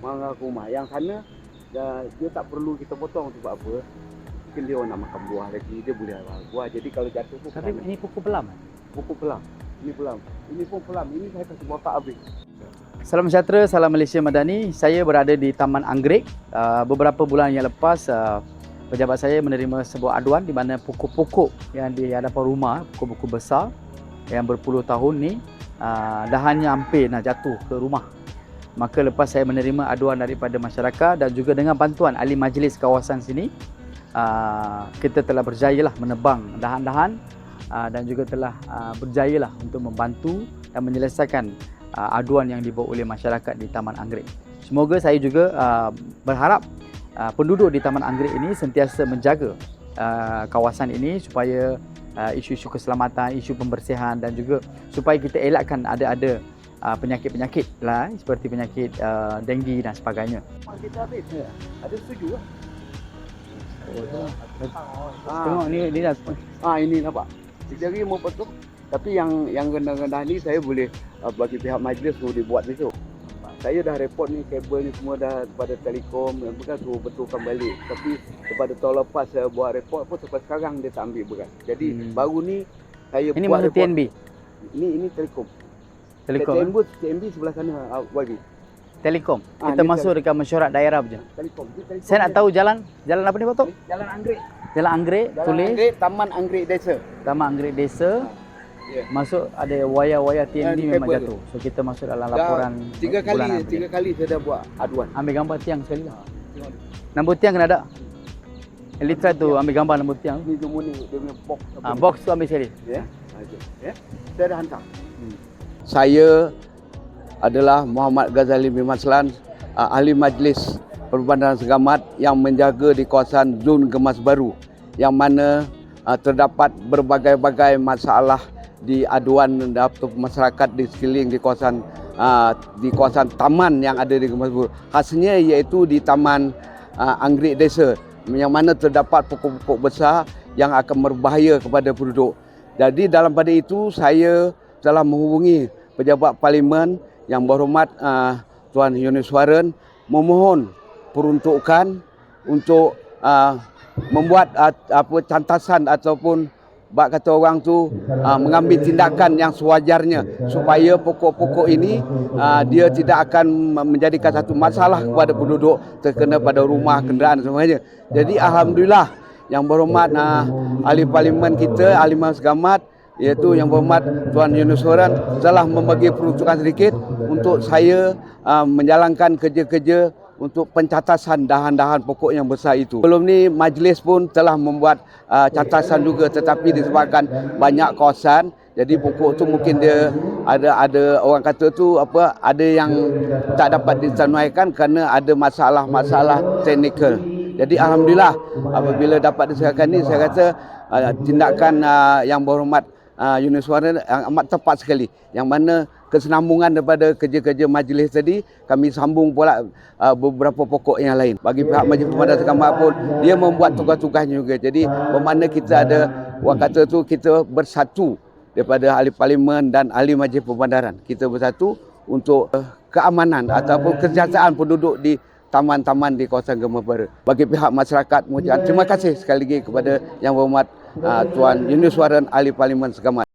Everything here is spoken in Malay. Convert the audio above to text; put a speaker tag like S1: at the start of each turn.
S1: Mangga rumah. Yang sana dia, dia tak perlu kita potong sebab apa? Mungkin dia orang nak makan buah lagi, dia boleh makan buah. Jadi kalau jatuh pun
S2: Tapi
S1: kena.
S2: ini pokok pelam. eh?
S1: pokok pelam. Ini pelam. Ini pun pelam. Ini saya kasih botak habis.
S2: Salam sejahtera, salam Malaysia Madani. Saya berada di Taman Anggrek. Uh, beberapa bulan yang lepas, uh, pejabat saya menerima sebuah aduan di mana pokok-pokok yang di hadapan rumah, pokok-pokok besar yang berpuluh tahun ni, uh, dahannya hampir nak jatuh ke rumah. Maka lepas saya menerima aduan daripada masyarakat dan juga dengan bantuan ahli majlis kawasan sini, uh, kita telah berjaya lah menebang dahan-dahan uh, dan juga telah berjaya lah untuk membantu dan menyelesaikan aduan yang dibawa oleh masyarakat di Taman Anggrek. Semoga saya juga berharap uh, penduduk di Taman Anggrek ini sentiasa menjaga uh, kawasan ini supaya uh, isu-isu keselamatan, isu pembersihan dan juga supaya kita elakkan ada-ada uh, penyakit-penyakit lah eh, seperti penyakit uh, denggi dan sebagainya.
S1: Kita habis. Ada setuju lah. Ah,
S2: Tengok ni ni dah
S1: ah ini nampak. Jari mau potong. Tapi yang yang rendah-rendah ni saya boleh uh, bagi pihak majlis suruh dibuat besok. Saya dah report ni kabel ni semua dah pada telekom dan bukan suruh betulkan balik. Tapi daripada tahun lepas saya buat report pun sampai sekarang dia tak ambil berat. Jadi
S2: Hmm.
S1: baru ni saya
S2: ini
S1: buat report.
S2: TNB.
S1: Ini ini telekom.
S2: Telekom. eh?
S1: TNB, TNB sebelah sana YB.
S2: Telekom.
S1: Ah,
S2: Kita masuk dekat mesyuarat daerah je.
S1: Telekom. Telekom
S2: Saya nak tahu jalan jalan apa ni Pak Tok?
S1: Jalan Anggrek.
S2: Jalan Anggrek
S1: Jalan
S2: tulis
S1: Anggrek, Taman Anggrek Desa.
S2: Taman Anggrek Desa.
S1: Ya.
S2: Masuk ada wayar-wayar TNB
S1: Ah, di
S2: memang jatuh. So kita masuk dalam
S1: Dah
S2: laporan
S1: Tiga kali,
S2: bulanan.
S1: tiga kali saya dah buat aduan.
S2: Ambil gambar tiang sekali lah.
S1: Tengok.
S2: Nombor tiang kena ada. Elitra tu ambil gambar nombor tiang.
S1: Ni semua ni dia punya box.
S2: Ah, box tu ambil sekali.
S1: Ya. Okey. Ya. Saya dah hantar. Saya adalah Muhammad Ghazali bin Maslan, uh, ahli majlis Perbandaran Segamat yang menjaga di kawasan zon Gemas Baru yang mana uh, terdapat berbagai-bagai masalah di aduan atau masyarakat di sekeliling di kawasan uh, di kawasan taman yang ada di Gemas Baru. Khasnya iaitu di Taman uh, Anggrek Desa yang mana terdapat pokok-pokok besar yang akan berbahaya kepada penduduk. Jadi dalam pada itu saya telah menghubungi pejabat parlimen yang berhormat uh, Tuan Yunus Waran memohon peruntukan untuk uh, membuat uh, apa cantasan ataupun bak kata orang tu uh, mengambil tindakan yang sewajarnya supaya pokok-pokok ini uh, dia tidak akan menjadikan satu masalah kepada penduduk terkena pada rumah kenderaan semuanya. Jadi alhamdulillah yang berhormat uh, ahli parlimen kita ahli Mas Gamat iaitu yang berhormat Tuan Yunus Horan telah membagi peruntukan sedikit untuk saya uh, menjalankan kerja-kerja untuk pencatasan dahan-dahan pokok yang besar itu. Sebelum ni majlis pun telah membuat uh, catasan juga tetapi disebabkan banyak kawasan jadi pokok tu mungkin dia ada ada orang kata tu apa ada yang tak dapat ditunaikan kerana ada masalah-masalah teknikal. Jadi alhamdulillah apabila dapat disahkan ni saya kata uh, tindakan uh, yang berhormat uh, Yunus Warren yang amat tepat sekali. Yang mana kesenambungan daripada kerja-kerja majlis tadi kami sambung pula uh, beberapa pokok yang lain. Bagi pihak majlis pemandangan segambar pun dia membuat tugas-tugasnya juga. Jadi bermakna kita ada orang kata tu kita bersatu daripada ahli parlimen dan ahli majlis pemandaran kita bersatu untuk uh, keamanan ataupun kesejahteraan penduduk di taman-taman di kawasan Gemah Baru. Bagi pihak masyarakat mengucapkan terima kasih sekali lagi kepada Yang Berhormat uh, Tuan Yunus Waran Ahli Parlimen Segamat.